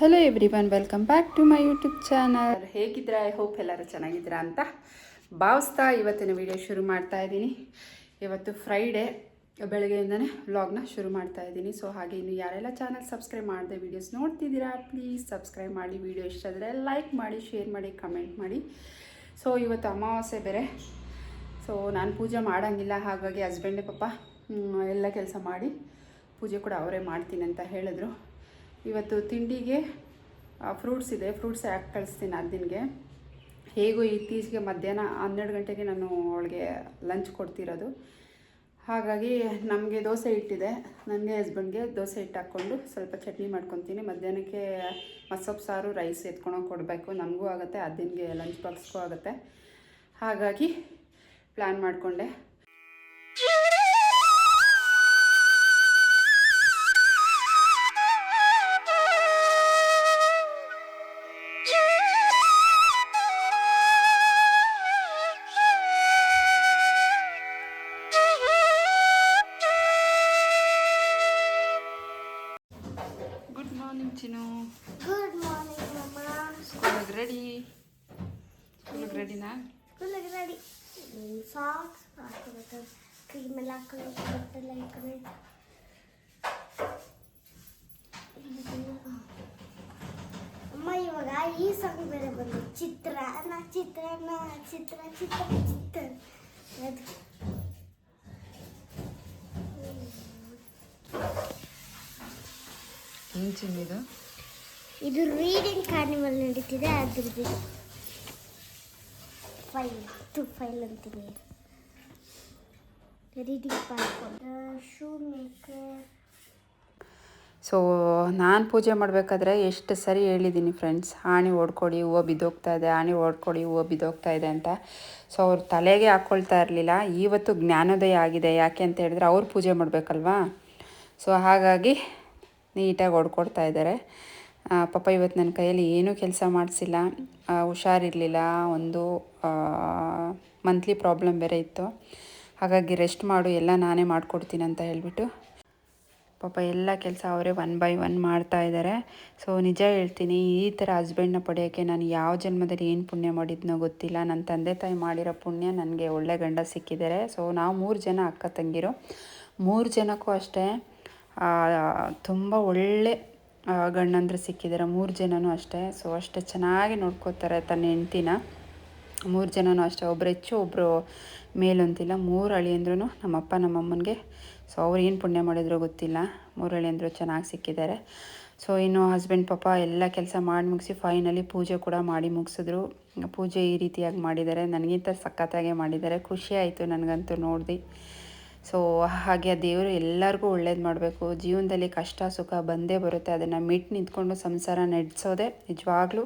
Hello everyone welcome back to my YouTube channel ಹೇಗಿದ್ದೀರಾ? I hope ಎಲ್ಲರೂ ಚೆನ್ನಾಗಿದ್ದೀರಾ ಅಂತ ಭಾವಿಸ್ತಾ ಇವತ್ತಿನ ವಿಡಿಯೋ ಶುರು ಮಾಡ್ತಾ ಇದ್ದೀನಿ. ಇವತ್ತು ಫ್ರೈಡೇ ಬೆಳಗ್ಗೆಯಿಂದನೇ ವ್ಲಾಗ್ನ ಶುರು ಮಾಡ್ತಾ ಇದ್ದೀನಿ. ಸೊ ಹಾಗೆ ಇನ್ನು ಯಾರೆಲ್ಲ ಚಾನಲ್ ಸಬ್ಸ್ಕ್ರೈಬ್ ಮಾಡಿದೆ ವೀಡಿಯೋಸ್ ನೋಡ್ತಿದ್ದೀರಾ ಪ್ಲೀಸ್ ಸಬ್ಸ್ಕ್ರೈಬ್ ಮಾಡಿ. ವಿಡಿಯೋ ಇಷ್ಟ ಆದರೆ ಲೈಕ್ ಮಾಡಿ ಶೇರ್ ಮಾಡಿ ಕಮೆಂಟ್ ಮಾಡಿ. ಸೊ ಇವತ್ತು ಅಮಾವಾಸ್ಯೆ ಬೇರೆ. ಸೊ ನಾನು ಪೂಜೆ ಮಾಡೋಂಗಿಲ್ಲ. ಹಾಗಾಗಿ ಹಸ್ಬೆಂಡೇ ಪಾಪ ಎಲ್ಲ ಕೆಲಸ ಮಾಡಿ ಪೂಜೆ ಕೂಡ ಅವರೇ ಮಾಡ್ತೀನಿ ಅಂತ ಹೇಳಿದ್ರು. ಇವತ್ತು ತಿಂಡಿಗೆ ಫ್ರೂಟ್ಸ್ ಇದೆ. ಫ್ರೂಟ್ಸ್ ಯಾಕೆ ಕಳಿಸ್ತೀನಿ ಅದಿನಗೆ ಹೇಗೂ ಇತ್ತೀಚೆಗೆ ಮಧ್ಯಾಹ್ನ ಹನ್ನೆರಡು ಗಂಟೆಗೆ ನಾನು ಅವಳಿಗೆ ಲಂಚ್ ಕೊಡ್ತಿರೋದು. ಹಾಗಾಗಿ ನಮಗೆ ದೋಸೆ ಹಿಟ್ಟಿದೆ. ನನಗೆ ಹಸ್ಬೆಂಡ್ಗೆ ದೋಸೆ ಹಿಟ್ಟು ಹಾಕ್ಕೊಂಡು ಸ್ವಲ್ಪ ಚಟ್ನಿ ಮಾಡ್ಕೊತೀನಿ. ಮಧ್ಯಾಹ್ನಕ್ಕೆ ಮಸೊಪ್ಪು ಸಾರು ರೈಸ್ ಎತ್ಕೊಂಡೋಗಿ ಕೊಡಬೇಕು. ನನಗೂ ಆಗುತ್ತೆ ಅದಿನಗೆ ಲಂಚ್ ಬಾಕ್ಸ್ಗೂ ಆಗುತ್ತೆ. ಹಾಗಾಗಿ ಪ್ಲ್ಯಾನ್ ಮಾಡಿಕೊಂಡೆ. ಗುಡ್ ಮಾರ್ನಿಂಗ್ ಚಿನ್ನು ಗುಡ್ ಮಾರ್ನಿಂಗ್ ಮಮ್ಮ ಸ್ಕೂಲಿಗೆ ರೆಡಿ ಸ್ಕೂಲಿಗೆ ರೆಡಿನಾ ಸ್ಕೂಲಿಗೆ ರೆಡಿ ಸಾಕ್ಸ್ ಹಾಕೋಬೇಕು ಕ್ರೀಮ್ ಎಲ್ಲ ಹಾಕೋಬೇಕು ಬಟ್ಟೆಲ್ಲ ಹಾಕೋಬೇಕು ಅಮ್ಮ ಇವಾಗ ಈ ಸಾಂಗ್ ಬೇರೆ ಬಂದು ಚಿತ್ರಾನ್ನ ಚಿತ್ರಾನ್ನ ಚಿತ್ರ ಚಿತ್ರ ಚಿತ್ರ ಅದು ಏನು ಚಿನ್ನಿದು ಇದು ರೀಡಿಂಗ್ ಕಾರ್ನಿವಲ್ ನಡೀತಿದೆ ಅದ್ರದ್ದು ಫೈಲ್ ಟು ಫೈಲ್ ಅಂತೀನಿ. Reading park shoe maker so ನಾನು ಪೂಜೆ ಮಾಡಬೇಕಾದ್ರೆ ಎಷ್ಟು ಸರಿ ಹೇಳಿದ್ದೀನಿ ಫ್ರೆಂಡ್ಸ್ ಆಣಿ ಓಡ್ಕೊಡಿ ಹೂವು ಬಿದ್ದೋಗ್ತಾ ಇದೆ ಆಣಿ ಓಡ್ಕೊಡಿ ಹೂವು ಬಿದ್ದೋಗ್ತಾ ಇದೆ ಅಂತ. ಸೊ ಅವ್ರು ತಲೆಗೆ ಹಾಕ್ಕೊಳ್ತಾ ಇರಲಿಲ್ಲ ಇವತ್ತು ಜ್ಞಾನೋದಯ ಆಗಿದೆ ಯಾಕೆ ಅಂತ ಹೇಳಿದ್ರೆ ಅವ್ರು ಪೂಜೆ ಮಾಡಬೇಕಲ್ವಾ? ಸೊ ಹಾಗಾಗಿ ನೀಟಾಗಿ ಹೊಡ್ಕೊಡ್ತಾ ಇದ್ದಾರೆ. ಪಾಪ ಇವತ್ತು ನನ್ನ ಕೈಯಲ್ಲಿ ಏನೂ ಕೆಲಸ ಮಾಡಿಸಿಲ್ಲ. ಹುಷಾರಿರಲಿಲ್ಲ. ಒಂದು ಮಂತ್ಲಿ ಪ್ರಾಬ್ಲಮ್ ಬೇರೆ ಇತ್ತು. ಹಾಗಾಗಿ ರೆಸ್ಟ್ ಮಾಡು, ಎಲ್ಲ ನಾನೇ ಮಾಡಿಕೊಡ್ತೀನಿ ಅಂತ ಹೇಳಿಬಿಟ್ಟು ಪಾಪ ಎಲ್ಲ ಕೆಲಸ ಅವರೇ ಒನ್ ಬೈ ಒನ್ ಮಾಡ್ತಾ ಇದ್ದಾರೆ. ಸೊ ನಿಜ ಹೇಳ್ತೀನಿ, ಈ ಥರ ಹಸ್ಬೆಂಡ್ನ ಪಡೆಯೋಕ್ಕೆ ನಾನು ಯಾವ ಜನ್ಮದಲ್ಲಿ ಏನು ಪುಣ್ಯ ಮಾಡಿದ್ನೋ ಗೊತ್ತಿಲ್ಲ. ನನ್ನ ತಂದೆ ತಾಯಿ ಮಾಡಿರೋ ಪುಣ್ಯ ನನಗೆ ಒಳ್ಳೆ ಗಂಡ ಸಿಕ್ಕಿದ್ದಾರೆ. ಸೊ ನಾವು ಮೂರು ಜನ ಅಕ್ಕ ತಂಗಿರು. ಮೂರು ಜನಕ್ಕೂ ಅಷ್ಟೇ ತುಂಬ ಒಳ್ಳೆ ಗಂಡಂದ್ರೆ ಸಿಕ್ಕಿದ್ದಾರೆ ಮೂರು ಜನನೂ ಅಷ್ಟೇ. ಸೊ ಅಷ್ಟೇ ಚೆನ್ನಾಗಿ ನೋಡ್ಕೋತಾರೆ ತನ್ನ ಹೆಂಡ್ತಿನ. ಮೂರು ಜನನೂ ಅಷ್ಟೇ. ಒಬ್ಬರು ಹೆಚ್ಚು ಒಬ್ಬರು ಮೇಲು ಅಂತಿಲ್ಲ. ಮೂರು ಅಳಿಯಂದ್ರೂ ನಮ್ಮಪ್ಪ, ನಮ್ಮಮ್ಮನಿಗೆ. ಸೊ ಅವ್ರು ಏನು ಪುಣ್ಯ ಮಾಡಿದ್ರು ಗೊತ್ತಿಲ್ಲ. ಮೂರು ಅಳಿಯಂದ್ರು ಚೆನ್ನಾಗಿ ಸಿಕ್ಕಿದ್ದಾರೆ ಸೊ ಇನ್ನು ಹಸ್ಬೆಂಡ್ ಪಾಪ ಎಲ್ಲ ಕೆಲಸ ಮಾಡಿ ಮುಗಿಸಿ ಫೈನಲಿ ಪೂಜೆ ಕೂಡ ಮಾಡಿ ಮುಗಿಸಿದ್ರು. ಪೂಜೆ ಈ ರೀತಿಯಾಗಿ ಮಾಡಿದ್ದಾರೆ ನನಗಿಂತ ಸಖತ್ತಾಗೆ ಮಾಡಿದ್ದಾರೆ ಖುಷಿ ಆಯಿತು ನನಗಂತೂ ನೋಡಿದೆ. ಸೊ ಹಾಗೆ ಆ ದೇವರು ಎಲ್ಲರಿಗೂ ಒಳ್ಳೇದು ಮಾಡಬೇಕು. ಜೀವನದಲ್ಲಿ ಕಷ್ಟ, ಸುಖ ಬಂದೇ ಬರುತ್ತೆ. ಅದನ್ನು ಮಿಟ್ಟು ನಿಂತ್ಕೊಂಡು ಸಂಸಾರ ನಡೆಸೋದೆ ನಿಜವಾಗ್ಲೂ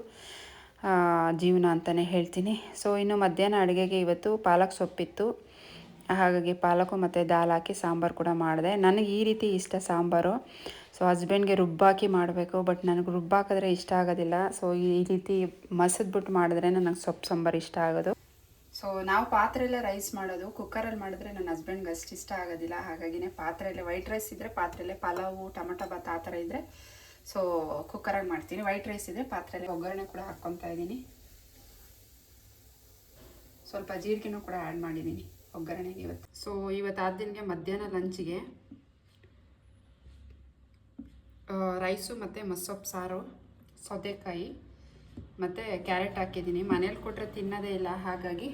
ಜೀವನ ಅಂತಲೇ ಹೇಳ್ತೀನಿ. ಸೊ ಇನ್ನು ಮಧ್ಯಾಹ್ನ ಅಡುಗೆಗೆ ಇವತ್ತು ಪಾಲಕ್ ಸೊಪ್ಪಿತ್ತು. ಹಾಗಾಗಿ ಪಾಲಕು ಮತ್ತು ದಾಲ್ ಹಾಕಿ ಸಾಂಬಾರು ಕೂಡ ಮಾಡಿದೆ. ನನಗೆ ಈ ರೀತಿ ಇಷ್ಟ ಸಾಂಬಾರು. ಸೊ ಹಸ್ಬೆಂಡ್ಗೆ ರುಬ್ಬಾಕಿ ಮಾಡಬೇಕು ಬಟ್ ನನಗೆ ರುಬ್ಬಾಕಿದ್ರೆ ಇಷ್ಟ ಆಗೋದಿಲ್ಲ. ಸೊ ಈ ರೀತಿ ಮಸದ್ಬಿಟ್ಟು ಮಾಡಿದ್ರೆ ನನಗೆ ಸೊಪ್ಪು ಸಾಂಬಾರು ಇಷ್ಟ ಆಗೋದು. ಸೊ ನಾವು ಪಾತ್ರೆಯಲ್ಲೇ ರೈಸ್ ಮಾಡೋದು ಕುಕ್ಕರಲ್ಲಿ ಮಾಡಿದ್ರೆ ನನ್ನ ಹಸ್ಬೆಂಡ್ಗೆ ಅಷ್ಟು ಇಷ್ಟ ಆಗೋದಿಲ್ಲ. ಹಾಗಾಗಿನೇ ಪಾತ್ರೆಯಲ್ಲೇ ವೈಟ್ ರೈಸ್ ಇದ್ದರೆ ಪಾತ್ರೆಯಲ್ಲೇ ಪಲಾವು, ಟೊಮಟೊ ಭಾತ್ ಆ ಥರ ಇದ್ದರೆ ಸೊ ಕುಕ್ಕರಾಗಿ ಮಾಡ್ತೀನಿ. ವೈಟ್ ರೈಸ್ ಇದ್ದರೆ ಪಾತ್ರೆಯಲ್ಲಿ ಒಗ್ಗರಣೆ ಕೂಡ ಹಾಕ್ಕೊತಾ ಇದ್ದೀನಿ. ಸ್ವಲ್ಪ ಜೀರಿಗೆನೂ ಕೂಡ ಆ್ಯಡ್ ಮಾಡಿದ್ದೀನಿ ಒಗ್ಗರಣೆಗೆ ಇವತ್ತು. ಸೊ ಇವತ್ತು ಆದ ದಿನಕ್ಕೆ ಮಧ್ಯಾಹ್ನ ಲಂಚಿಗೆ ರೈಸು ಮತ್ತು ಮಸೊಪ್ಪು ಸಾರು, ಸೌತೆಕಾಯಿ, ಮತ್ತು ಕ್ಯಾರೆಟ್ ಹಾಕಿದ್ದೀನಿ. ಮನೇಲಿ ಕೊಟ್ಟರೆ ತಿನ್ನೋದೇ ಇಲ್ಲ, ಹಾಗಾಗಿ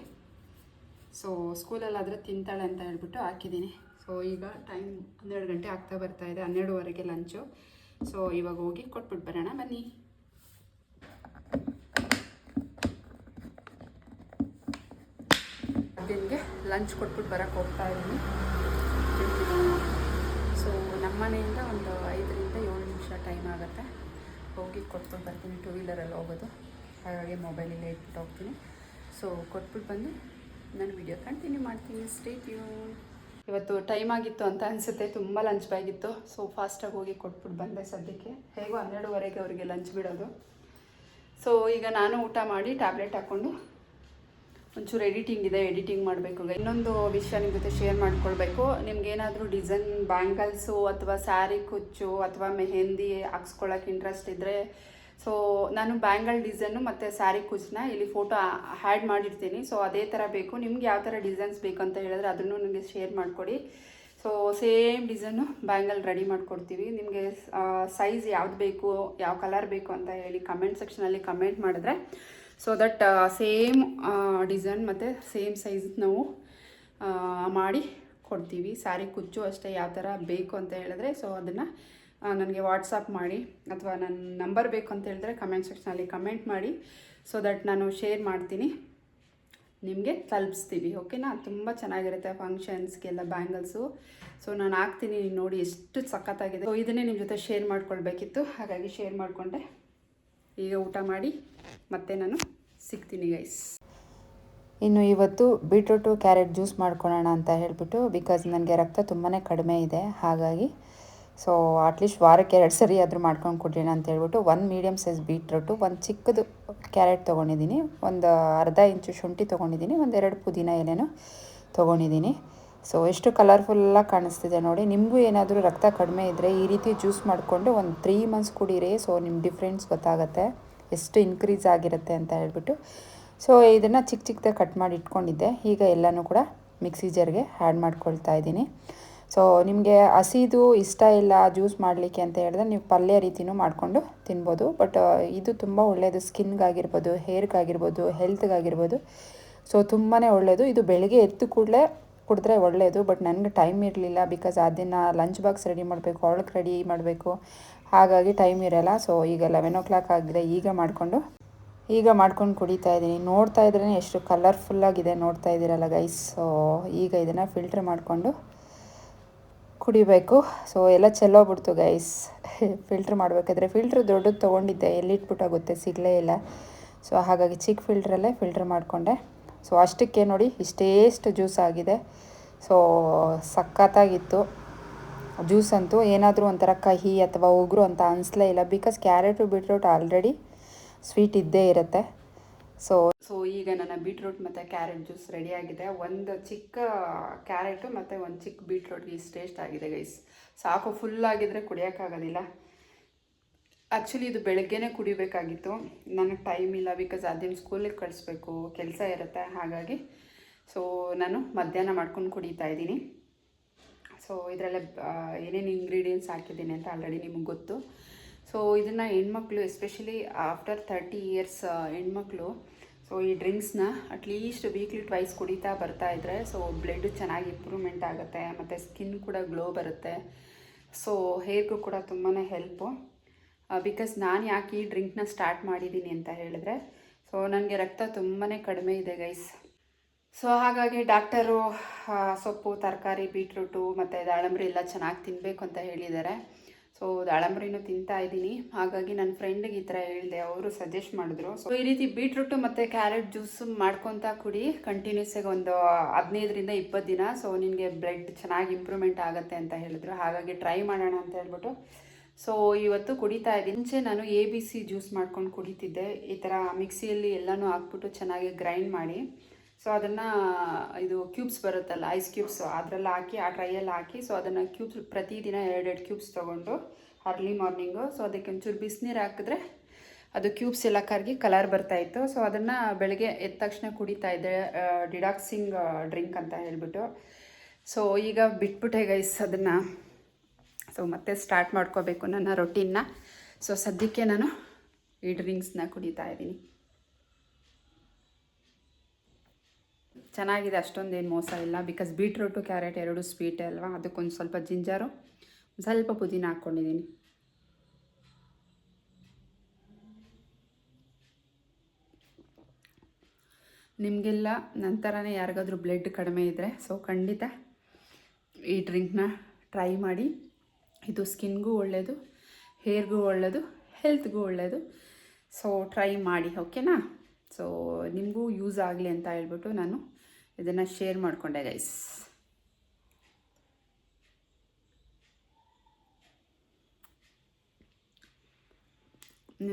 ಸೊ ಸ್ಕೂಲಲ್ಲಾದರೆ ತಿಂತಾಳೆ ಅಂತ ಹೇಳ್ಬಿಟ್ಟು ಹಾಕಿದ್ದೀನಿ. ಸೊ ಈಗ ಟೈಮ್ ಹನ್ನೆರಡು ಗಂಟೆ ಆಗ್ತಾ ಬರ್ತಾ ಇದೆ, ಹನ್ನೆರಡುವರೆಗೆ ಲಂಚು. ಸೊ ಇವಾಗ ಹೋಗಿ ಕೊಟ್ಬಿಟ್ಟು ಬರೋಣ, ಬನ್ನಿ. ದಿನಗೆ ಲಂಚ್ ಕೊಟ್ಬಿಟ್ಟು ಬರೋಕ್ಕೆ ಹೋಗ್ತಾ ಇದ್ದೀನಿ. ಸೊ ನಮ್ಮ ಮನೆಯಿಂದ ಒಂದು ಐದರಿಂದ ಏಳು ನಿಮಿಷ ಟೈಮ್ ಆಗುತ್ತೆ. ಹೋಗಿ ಕೊಟ್ಬಿಟ್ಟು ಬರ್ತೀನಿ, ಟೂ ವೀಲರಲ್ಲಿ ಹೋಗೋದು. ಹಾಗಾಗಿ ಮೊಬೈಲಲ್ಲೇ ಇಟ್ಬಿಟ್ಟು ಹೋಗ್ತೀನಿ. ಸೊ ಕೊಟ್ಬಿಟ್ಟು ಬಂದು ನಾನು ವಿಡಿಯೋ ಕಂಟಿನ್ಯೂ ಮಾಡ್ತೀನಿ. ಸ್ಟೇಟ್ ಯೂ ಇವತ್ತು ಟೈಮ್ ಆಗಿತ್ತು ಅಂತ ಅನಿಸುತ್ತೆ. ತುಂಬ ಲಂಚ್ ಬ್ಯಾಗಿತ್ತು ಸೊ ಫಾಸ್ಟಾಗಿ ಹೋಗಿ ಕೊಟ್ಬಿಟ್ಟು ಬಂದೆ ಸದ್ಯಕ್ಕೆ. ಹೇಗೋ ಹನ್ನೆರಡುವರೆಗೆ ಅವರಿಗೆ ಲಂಚ್ ಬಿಡೋದು. ಸೊ ಈಗ ನಾನು ಊಟ ಮಾಡಿ ಟ್ಯಾಬ್ಲೆಟ್ ಹಾಕ್ಕೊಂಡು ಒಂಚೂರು ಎಡಿಟಿಂಗ್ ಇದೆ. ಎಡಿಟಿಂಗ್ ಮಾಡಬೇಕು. ಇನ್ನೊಂದು ವಿಷಯ ನಿಮ್ಮ ಜೊತೆ ಶೇರ್ ಮಾಡ್ಕೊಳ್ಬೇಕು. ನಿಮ್ಗೆ ಏನಾದರೂ ಡಿಸೈನ್ ಬ್ಯಾಂಗಲ್ಸು ಅಥವಾ ಸ್ಯಾರಿ ಕುಚ್ಚು ಅಥವಾ ಮೆಹೆಂದಿ ಹಾಕ್ಸ್ಕೊಳ್ಳೋಕೆ ಇಂಟ್ರೆಸ್ಟ್ ಇದ್ದರೆ ಸೊ ನಾನು ಬ್ಯಾಂಗಲ್ ಡಿಸೈನು ಮತ್ತು ಸ್ಯಾರಿ ಕುಚ್ಚನ್ನ ಇಲ್ಲಿ ಫೋಟೋ ಹ್ಯಾಡ್ ಮಾಡಿರ್ತೀನಿ. ಸೊ ಅದೇ ಥರ ಬೇಕು. ನಿಮ್ಗೆ ಯಾವ ಥರ ಡಿಸೈನ್ಸ್ ಬೇಕು ಅಂತ ಹೇಳಿದ್ರೆ ಅದನ್ನು ನನಗೆ ಶೇರ್ ಮಾಡಿಕೊಡಿ. So same design bangle ready ಮಾಡಿಕೊಡ್ತೀವಿ. ನಿಮಗೆ ಸೈಜ್ ಯಾವ್ದು ಬೇಕು, ಯಾವ ಕಲರ್ ಬೇಕು ಅಂತ ಹೇಳಿ ಕಮೆಂಟ್ ಸೆಕ್ಷನಲ್ಲಿ ಕಮೆಂಟ್ ಮಾಡಿದ್ರೆ. ಸೊ ದಟ್ ಸೇಮ್ ಡಿಸೈನ್ ಮತ್ತು ಸೇಮ್ ಸೈಜ್ ನಾವು ಮಾಡಿ ಕೊಡ್ತೀವಿ. ಸ್ಯಾರಿ ಕುಚ್ಚು ಅಷ್ಟೇ ಯಾವ ಥರ ಬೇಕು ಅಂತ ಹೇಳಿದ್ರೆ. ಸೊ ಅದನ್ನು ನನಗೆ ವಾಟ್ಸಪ್ ಮಾಡಿ ಅಥವಾ ನನ್ನ ನಂಬರ್ ಬೇಕು ಅಂತ ಹೇಳಿದ್ರೆ ಕಮೆಂಟ್ ಸೆಕ್ಷನಲ್ಲಿ ಕಮೆಂಟ್ ಮಾಡಿ ಸೊ ದಟ್ ನಾನು ಶೇರ್ ಮಾಡ್ತೀನಿ. ನಿಮಗೆ ತಲುಪಿಸ್ತೀವಿ ಓಕೆನಾ ತುಂಬ ಚೆನ್ನಾಗಿರುತ್ತೆ ಫಂಕ್ಷನ್ಸ್ಗೆಲ್ಲ ಬ್ಯಾಂಗಲ್ಸು ಸೊ ನಾನು ಹಾಕ್ತೀನಿ ನೋಡಿ ಎಷ್ಟು ಸಖತ್ತಾಗಿದೆ. ಸೊ ಇದನ್ನೇ ನಿಮ್ಮ ಜೊತೆ ಶೇರ್ ಮಾಡ್ಕೊಳ್ಬೇಕಿತ್ತು. ಹಾಗಾಗಿ ಶೇರ್ ಮಾಡಿಕೊಂಡೆ. ಈಗ ಊಟ ಮಾಡಿ ಮತ್ತೆ ನಾನು ಸಿಗ್ತೀನಿ ಗೈಸ್ ಇನ್ನು ಇವತ್ತು ಬೀಟ್ರೂಟು ಕ್ಯಾರೆಟ್ ಜ್ಯೂಸ್ ಮಾಡ್ಕೊಳ್ಳೋಣ ಅಂತ ಹೇಳಿಬಿಟ್ಟು ಬಿಕಾಸ್ ನನಗೆ ರಕ್ತ ತುಂಬಾ ಕಡಿಮೆ ಇದೆ. ಹಾಗಾಗಿ ಸೊ ಅಟ್ಲೀಸ್ಟ್ ವಾರಕ್ಕೆ ಎರಡು ಸರಿ ಆದರೂ ಮಾಡ್ಕೊಂಡು ಕೊಡ್ರಿ ಅಂತ ಹೇಳ್ಬಿಟ್ಟು ಒಂದು ಮೀಡಿಯಮ್ ಸೈಜ್ ಬೀಟ್ರೂಟು ಒಂದು ಚಿಕ್ಕದು ಕ್ಯಾರೆಟ್ ತೊಗೊಂಡಿದ್ದೀನಿ, ಒಂದು ಅರ್ಧ ಇಂಚು ಶುಂಠಿ ತೊಗೊಂಡಿದ್ದೀನಿ ಒಂದೆರಡು ಪುದೀನ ಎಲೆನೂ ತೊಗೊಂಡಿದ್ದೀನಿ. ಸೊ ಎಷ್ಟು ಕಲರ್ಫುಲ್ಲಾಗಿ ಕಾಣಿಸ್ತಿದೆ ನೋಡಿ, ನಿಮಗೂ ಏನಾದರೂ ರಕ್ತ ಕಡಿಮೆ ಇದ್ದರೆ ಈ ರೀತಿ ಜ್ಯೂಸ್ ಮಾಡಿಕೊಂಡು ಒಂದು ತ್ರೀ ಮಂತ್ಸ್ ಕುಡೀರಿ ಸೊ ನಿಮ್ಮ ಡಿಫ್ರೆನ್ಸ್ ಗೊತ್ತಾಗುತ್ತೆ, ಎಷ್ಟು ಇನ್ಕ್ರೀಸ್ ಆಗಿರುತ್ತೆ ಅಂತ ಹೇಳ್ಬಿಟ್ಟು. ಸೊ ಇದನ್ನು ಚಿಕ್ಕ ಚಿಕ್ಕದಾಗಿ ಕಟ್ ಮಾಡಿ ಇಟ್ಕೊಂಡಿದ್ದೆ, ಈಗ ಎಲ್ಲನೂ ಕೂಡ ಮಿಕ್ಸಿ ಜರ್ಗೆ ಆ್ಯಡ್ ಮಾಡ್ಕೊಳ್ತಾ ಇದ್ದೀನಿ. ಸೊ ನಿಮಗೆ ಹಸಿದು ಇಷ್ಟ ಇಲ್ಲ ಜ್ಯೂಸ್ ಮಾಡಲಿಕ್ಕೆ ಅಂತ ಹೇಳಿದ್ರೆ ನೀವು ಪಲ್ಯ ರೀತಿನೂ ಮಾಡಿಕೊಂಡು ತಿನ್ಬೋದು. ಬಟ್ ಇದು ತುಂಬ ಒಳ್ಳೆಯದು ಸ್ಕಿನ್ಗಾಗಿರ್ಬೋದು, ಹೇರ್ಗಾಗಿರ್ಬೋದು, ಹೆಲ್ತ್ಗಾಗಿರ್ಬೋದು. ಸೊ ತುಂಬಾ ಒಳ್ಳೆಯದು ಇದು ಬೆಳಗ್ಗೆ ಎದ್ದು ಕೂಡಲೇ ಕುಡಿದ್ರೆ ಒಳ್ಳೆಯದು ಬಟ್ ನನಗೆ ಟೈಮ್ ಇರಲಿಲ್ಲ ಬಿಕಾಸ್ ಆ ದಿನ ಲಂಚ್ ಬಾಕ್ಸ್ ರೆಡಿ ಮಾಡಬೇಕು ಅವಳಕ್ಕೆ ರೆಡಿ ಮಾಡಬೇಕು. ಹಾಗಾಗಿ ಟೈಮ್ ಇರೋಲ್ಲ. ಸೊ ಈಗ ಲೆವೆನ್ ಓ ಕ್ಲಾಕ್ ಆಗಿದೆ. ಈಗ ಮಾಡಿಕೊಂಡು, ಈಗ ಮಾಡ್ಕೊಂಡು ಕುಡಿತಾ ಇದ್ದೀನಿ. ನೋಡ್ತಾ ಇದ್ರೇ ಎಷ್ಟು ಕಲರ್ಫುಲ್ಲಾಗಿದೆ ನೋಡ್ತಾ ಇದ್ದೀರಲ್ಲ ಗೈಸ್ ಸೊ ಈಗ ಇದನ್ನು ಫಿಲ್ಟ್ರ್ ಮಾಡಿಕೊಂಡು ಕುಡಿಬೇಕು. ಸೊ ಎಲ್ಲ ಚೆಲ್ಲೋಗ್ಬಿಡ್ತು ಗೈಸ್ ಫಿಲ್ಟ್ರ್ ಮಾಡಬೇಕಾದ್ರೆ ಫಿಲ್ಟ್ರ್ ದೊಡ್ಡದು ತೊಗೊಂಡಿದ್ದೆ. ಎಲ್ಲಿಟ್ಬಿಟ್ಟಾಗುತ್ತೆ ಸಿಗಲೇ ಇಲ್ಲ. ಸೊ ಹಾಗಾಗಿ ಚಿಕ್ಕ ಫಿಲ್ಟ್ರಲ್ಲೇ ಫಿಲ್ಟ್ರ್ ಮಾಡಿಕೊಂಡೆ. ಸೊ ಅಷ್ಟಕ್ಕೆ ನೋಡಿ, ಇಷ್ಟೇಷ್ಟು ಜ್ಯೂಸ್ ಆಗಿದೆ. ಸೊ ಸಖತ್ತಾಗಿತ್ತು. ಜ್ಯೂಸ್ ಅಂತೂ ಏನಾದರೂ ಒಂಥರ ಕಹಿ ಅಥವಾ ಉಗುರು ಅಂತ ಅನಿಸ್ಲೇ ಇಲ್ಲ. Because carrot beetroot already sweet ಇದ್ದೇ ಇರುತ್ತೆ. ಸೊ ಸೊ ಈಗ ನನ್ನ ಬೀಟ್ರೂಟ್ ಮತ್ತು ಕ್ಯಾರೆಟ್ ಜ್ಯೂಸ್ ರೆಡಿಯಾಗಿದೆ ಒಂದು ಚಿಕ್ಕ ಕ್ಯಾರೆಟು ಮತ್ತು ಒಂದು ಚಿಕ್ಕ ಬೀಟ್ರೂಟ್ಗೆ ಇಷ್ಟು ಟೇಸ್ಟ್ ಆಗಿದೆ ಗೈಸ್ ಸಾಕು ಫುಲ್ ಆಗಿದ್ರೆ ಕುಡಿಯೋಕ್ಕಾಗೋದಿಲ್ಲ. ಆ್ಯಕ್ಚುಲಿ ಇದು ಬೆಳಗ್ಗೆನೇ ಕುಡಿಬೇಕಾಗಿತ್ತು. ನನಗೆ ಟೈಮ್ ಇಲ್ಲ ಬಿಕಾಸ್ ಅದೇನು ಸ್ಕೂಲಿಗೆ ಕಳಿಸ್ಬೇಕು, ಕೆಲಸ ಇರುತ್ತೆ, ಹಾಗಾಗಿ. ಸೊ ನಾನು ಮಧ್ಯಾಹ್ನ ಮಾಡ್ಕೊಂಡು ಕುಡಿತಾ ಇದ್ದೀನಿ. ಸೊ ಇದರಲ್ಲೇ ಏನೇನು ಇಂಗ್ರೀಡಿಯೆಂಟ್ಸ್ ಹಾಕಿದ್ದೀನಿ ಅಂತ ಆಲ್ರೆಡಿ ನಿಮಗೆ ಗೊತ್ತು. ಸೊ ಇದನ್ನು ಹೆಣ್ಮಕ್ಳು ಎಸ್ಪೆಷಲಿ ಆಫ್ಟರ್ ತರ್ಟಿ ಇಯರ್ಸ್ ಹೆಣ್ಮಕ್ಳು ಸೊ ಈ ಡ್ರಿಂಕ್ಸ್ನ ಅಟ್ಲೀಸ್ಟ್ ವೀಕ್ಲಿ ಟ್ವೈಸ್ ಕುಡಿತಾ ಬರ್ತಾ ಇದ್ದರೆ ಸೊ ಬ್ಲಡ್ ಚೆನ್ನಾಗಿ ಇಂಪ್ರೂವ್ಮೆಂಟ್ ಆಗುತ್ತೆ, ಮತ್ತು ಸ್ಕಿನ್ ಕೂಡ ಗ್ಲೋ ಬರುತ್ತೆ. ಸೊ ಹೇರ್ಗೂ ಕೂಡ ತುಂಬಾ ಹೆಲ್ಪು ಬಿಕಾಸ್ ನಾನು ಯಾಕೆ ಈ ಡ್ರಿಂಕ್ನ ಸ್ಟಾರ್ಟ್ ಮಾಡಿದ್ದೀನಿ ಅಂತ ಹೇಳಿದ್ರೆ ಸೊ ನನಗೆ ರಕ್ತ ತುಂಬಾ ಕಡಿಮೆ ಇದೆ ಗೈಸ್ ಸೊ ಹಾಗಾಗಿ ಡಾಕ್ಟರು ಸೊಪ್ಪು, ತರಕಾರಿ ಬೀಟ್ರೂಟು ಮತ್ತು ದಾಳಂಬ್ರಿ ಎಲ್ಲ ಚೆನ್ನಾಗಿ ತಿನ್ನಬೇಕು ಅಂತ ಹೇಳಿದ್ದಾರೆ. ಸೊ ದಾಳಂಬರಿನೂ ತಿಂತಾ ಇದ್ದೀನಿ. ಹಾಗಾಗಿ ನನ್ನ ಫ್ರೆಂಡ್ಗೆ ಈ ಥರ ಹೇಳಿದೆ. ಅವರು ಸಜೆಸ್ಟ್ ಮಾಡಿದ್ರು. ಸೊ ಈ ರೀತಿ ಬೀಟ್ರೂಟು ಮತ್ತು ಕ್ಯಾರೆಟ್ ಜ್ಯೂಸ್ ಮಾಡ್ಕೊತಾ ಕುಡಿ. ಕಂಟಿನ್ಯೂಸ್ ಆಗಿ ಒಂದು ಹದಿನೈದರಿಂದ ಇಪ್ಪತ್ತು ದಿನ. ಸೊ ನಿನಗೆ ಬ್ಲಡ್ ಚೆನ್ನಾಗಿ ಇಂಪ್ರೂವ್ಮೆಂಟ್ ಆಗುತ್ತೆ ಅಂತ ಹೇಳಿದ್ರು. ಹಾಗಾಗಿ ಟ್ರೈ ಮಾಡೋಣ ಅಂತ ಹೇಳ್ಬಿಟ್ಟು. ಸೊ ಇವತ್ತು ಕುಡಿತಾ ಇದ್ದೀನಿ. ಮುಂಚೆ ನಾನು ಎ ಬಿ ಸಿ ಜ್ಯೂಸ್ ಮಾಡ್ಕೊಂಡು ಕುಡಿತಿದ್ದೆ. ಈ ಥರ ಮಿಕ್ಸಿಯಲ್ಲಿ ಎಲ್ಲನೂ ಹಾಕ್ಬಿಟ್ಟು ಚೆನ್ನಾಗಿ ಗ್ರೈಂಡ್ ಮಾಡಿ. ಸೊ ಅದನ್ನು, ಇದು ಕ್ಯೂಬ್ಸ್ ಬರುತ್ತಲ್ಲ ಐಸ್ ಕ್ಯೂಬ್ಸ್ ಅದರಲ್ಲಿ ಹಾಕಿ, ಆ ಟ್ರೈಯಲ್ಲಿ ಹಾಕಿ ಸೊ ಅದನ್ನು ಕ್ಯೂಬ್ಸ್ ಪ್ರತಿದಿನ ಎರಡೆರಡು ಕ್ಯೂಬ್ಸ್ ತೊಗೊಂಡು ಅರ್ಲಿ ಮಾರ್ನಿಂಗು ಸೊ ಅದಕ್ಕೆ ಒಂಚೂರು ಬಿಸಿನೀರು ಹಾಕಿದ್ರೆ ಅದು ಕ್ಯೂಬ್ಸ್ ಎಲ್ಲ ಕರ್ಗಿ ಕಲರ್ ಬರ್ತಾಯಿತ್ತು ಸೊ ಅದನ್ನು ಬೆಳಗ್ಗೆ ಎದ್ದ ತಕ್ಷಣ ಕುಡಿತಾ ಇದ್ದೆ ಡಿಡಾಕ್ಸಿಂಗ್ ಡ್ರಿಂಕ್ ಅಂತ ಹೇಳಿಬಿಟ್ಟು. ಸೊ ಈಗ ಬಿಟ್ಬಿಟ್ಟೆ ಗೈಸ್ ಅದನ್ನು. ಸೊ ಮತ್ತೆ ಸ್ಟಾರ್ಟ್ ಮಾಡ್ಕೋಬೇಕು ನನ್ನ ರೊಟೀನ್ನ ಸೊ ಸದ್ಯಕ್ಕೆ ನಾನು ಈ ಡ್ರಿಂಕ್ಸ್ನ ಕುಡಿತಾ ಇದ್ದೀನಿ. ಚೆನ್ನಾಗಿದೆ, ಅಷ್ಟೊಂದೇನು ಮೋಸ ಇಲ್ಲ. ಬಿಕಾಸ್ ಬೀಟ್ರೂಟು ಕ್ಯಾರೆಟ್ ಎರಡು ಸ್ವೀಟ್ ಅಲ್ವಾ? ಅದಕ್ಕೊಂದು ಸ್ವಲ್ಪ ಜಿಂಜರು ಸ್ವಲ್ಪ ಪುದೀನ ಹಾಕ್ಕೊಂಡಿದ್ದೀನಿ ನಿಮಗೆಲ್ಲ ನಂತರನೇ ಯಾರಿಗಾದ್ರೂ ಬ್ಲಡ್ ಕಡಿಮೆ ಇದ್ದರೆ ಸೊ ಖಂಡಿತ ಈ ಡ್ರಿಂಕ್ನ ಟ್ರೈ ಮಾಡಿ. ಇದು ಸ್ಕಿನ್ಗೂ ಒಳ್ಳೆಯದು ಹೇರ್ಗೂ ಒಳ್ಳೆಯದು ಹೆಲ್ತ್ಗೂ ಒಳ್ಳೆಯದು ಸೊ ಟ್ರೈ ಮಾಡಿ ಓಕೆನಾ ಸೊ ನಿಮಗೂ ಯೂಸ್ ಆಗಲಿ ಅಂತ ಹೇಳ್ಬಿಟ್ಟು ನಾನು ಇದನ್ನು ಶೇರ್ ಮಾಡಿಕೊಂಡೆ ಗೈಸ್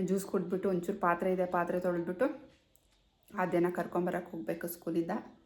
ಜ್ಯೂಸ್ ಕುಡಿದ್ಬಿಟ್ಟು ಒಂಚೂರು ಪಾತ್ರೆ ಇದೆ, ಪಾತ್ರೆ ತೊಳೆದ್ಬಿಟ್ಟು ದಿನ ಕರ್ಕೊಂಬರಕ್ಕೆ ಹೋಗಬೇಕು ಸ್ಕೂಲಿಂದ